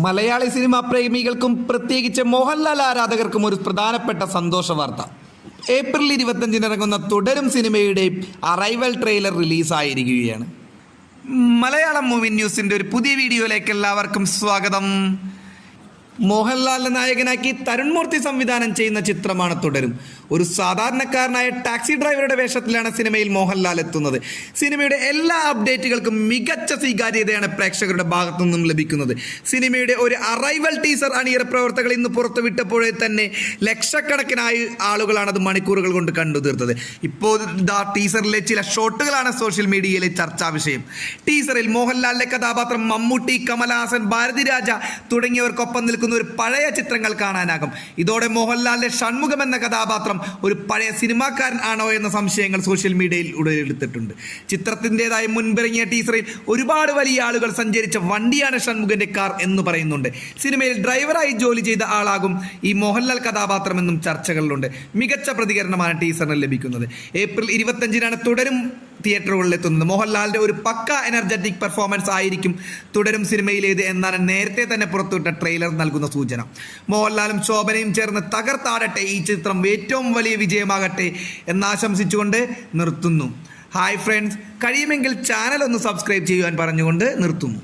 Malayali cinema പ്രേമികൾക്കും പ്രത്യേകിച്ച് മോഹൻലാൽ ആരാധകർക്കും ഒരു പ്രധാനപ്പെട്ട സന്തോഷ വാർത്ത. ഏപ്രിൽ ഇരുപത്തഞ്ചിന് ഇറങ്ങുന്ന തുടരും സിനിമയുടെ അറൈവൽ ട്രെയിലർ റിലീസായിരിക്കുകയാണ്. മലയാളം മൂവി ന്യൂസിന്റെ ഒരു പുതിയ വീഡിയോയിലേക്ക് എല്ലാവർക്കും സ്വാഗതം. മോഹൻലാലിനെ നായകനാക്കി തരുൺമൂർത്തി സംവിധാനം ചെയ്യുന്ന ചിത്രമാണ് തുടരും. ഒരു സാധാരണക്കാരനായ ടാക്സി ഡ്രൈവറുടെ വേഷത്തിലാണ് സിനിമയിൽ മോഹൻലാൽ എത്തുന്നത്. സിനിമയുടെ എല്ലാ അപ്ഡേറ്റുകൾക്കും മികച്ച സ്വീകാര്യതയാണ് പ്രേക്ഷകരുടെ ഭാഗത്തു നിന്നും ലഭിക്കുന്നത്. സിനിമയുടെ ഒരു അറൈവൽ ടീസർ അണിയറ പ്രവർത്തകൾ ഇന്ന് പുറത്തുവിട്ടപ്പോഴേ തന്നെ ലക്ഷക്കണക്കിനായി ആളുകളാണ് അത് മണിക്കൂറുകൾ കൊണ്ട് കണ്ടു തീർത്തത്. ഇപ്പോൾ ദാ ടീസറിലെ ചില ഷോട്ടുകളാണ് സോഷ്യൽ മീഡിയയിലെ ചർച്ചാ വിഷയം. ടീസറിൽ മോഹൻലാലിന്റെ കഥാപാത്രം മമ്മൂട്ടി കമലഹാസൻ ഭാരതിരാജ തുടങ്ങിയവർക്കൊപ്പം നിൽക്കുന്ന ഒരു പഴയ ചിത്രങ്ങൾ കാണാനാകും. ഇതോടെ മോഹൻലാലിന്റെ ഷൺമുഖം എന്ന കഥാപാത്രം ഒരു പഴയ സിനിമാക്കാരൻ ആണോ എന്ന സംശയങ്ങൾ സോഷ്യൽ മീഡിയയിൽ ഉടലെടുത്തിട്ടുണ്ട്. ചിത്രത്തിന്റെതായി മുൻപിറങ്ങിയ ടീസറിൽ ഒരുപാട് വലിയ ആളുകൾ സഞ്ചരിച്ച വണ്ടിയാണ് ഷൺമുഖന്റെ കാർ എന്ന് പറയുന്നുണ്ട്. സിനിമയിൽ ഡ്രൈവറായി ജോലി ചെയ്ത ആളാകും ഈ മോഹൻലാൽ കഥാപാത്രം എന്നും ചർച്ചകളിലുണ്ട്. മികച്ച പ്രതികരണമാണ് ടീസറിന് ലഭിക്കുന്നത്. ഏപ്രിൽ ഇരുപത്തഞ്ചിനാണ് തുടരും തിയേറ്ററുകളിൽ എത്തുന്നത് മോഹൻലാലിന്റെ ഒരു പക്ക എനർജറ്റിക് പെർഫോമൻസ് ആയിരിക്കും തുടരും സിനിമയിലേത് എന്നാണ് നേരത്തെ തന്നെ പുറത്തുവിട്ട ട്രെയിലർ നൽകുന്ന സൂചന. മോഹൻലാലും ശോഭനയും ചേർന്ന് തകർത്താടട്ടെ ഈ ചിത്രം ഏറ്റവും വലിയ വിജയമാകട്ടെ എന്നാശംസിച്ചുകൊണ്ട് നിർത്തുന്നു. ഹായ് ഫ്രണ്ട്സ് കഴിയുമെങ്കിൽ ചാനൽ ഒന്ന് സബ്സ്ക്രൈബ് ചെയ്യുവാൻ പറഞ്ഞുകൊണ്ട് നിർത്തുന്നു.